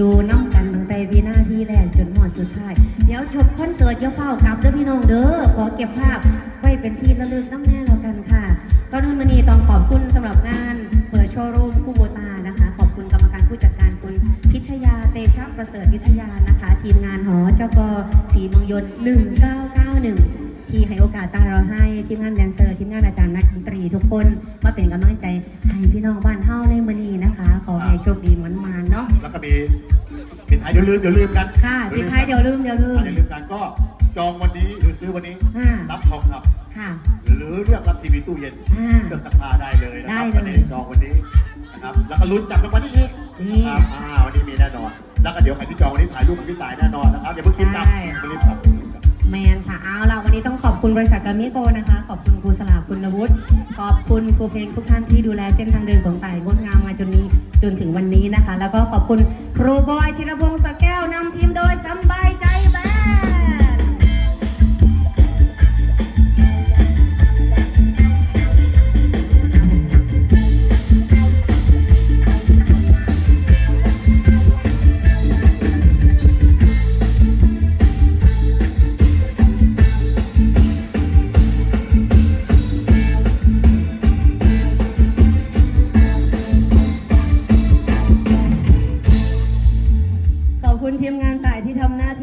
อยู่น้ำกันตั้งแต่วินาทีแรกจนหอดสุดท้าย เดี๋ยวจบคอนเสิร์ตอย่าเฝ้ากลับเด้อพี่น้องเด้อขอเก็บภาพไว้เป็นที่ระลึกน้ำแน่แล้วกันค่ะก็นุ่นมณีต้องขอบคุณสำหรับงาน เปิดโชว์รูมคู่โบตานะคะ ขอบคุณกรรมการผู้จัดการคุณพิชยาเตชะประเสริฐวิทยานะคะ ทีมงานหอเจ้ากสีมองยนต์1991 ที่ให้โอกาสตาเราให้ทีมงานแดนเซอร์ทีมงานอาจารย์นักดนตรีทุกคนมาเป็นกำลังใจให้พี่น้องบ้านเฮาในมื้อนี้นะคะ ขอให้โชคดีมันมานๆเนาะแล้วก็มีปิดท้ายเดี๋ยวลืมเดี๋ยวลืมกันค่ะปิดท้ายเดี๋ยวลืมเดี๋ยวลืมอะเดี๋ยวลืมกันก็จองวันนี้หรือซื้อวันนี้อ่ารับทองคค่ะำหรือเลือกรับทีวีตู้เย็นอ่าเครื่องซักผ้าได้เลยนะคได้รับเลยวันนี้จองวันนี้นะครับแล้วก็ลุ้นจับรางวัลนี้อีกนี่ครับอ่าวันนี้มีแน่นอน แล้วก็เดี๋ยวใครที่จองวันนี้ถ่ายรูปกับพี่ตายแน่นอนนะครับอย่าเพิ่งคิดตับใช่รีบกลับรีบกลับแมนค่ะเอาล่ะวันนี้ต้องขอบ คุณบริษัทกามิโกนะคะ ขอบคุณครูสลาคุณนวุฒิขอบคุณครูเพลงทุกท่านที่ดูแลเส้นทางเดินของต่ายงดงามมาจนนี้จนถึงวันนี้นะคะ แล้วก็ขอบคุณครูบอยธีรพงศ์สแก้วนำทีมโดยสำบาย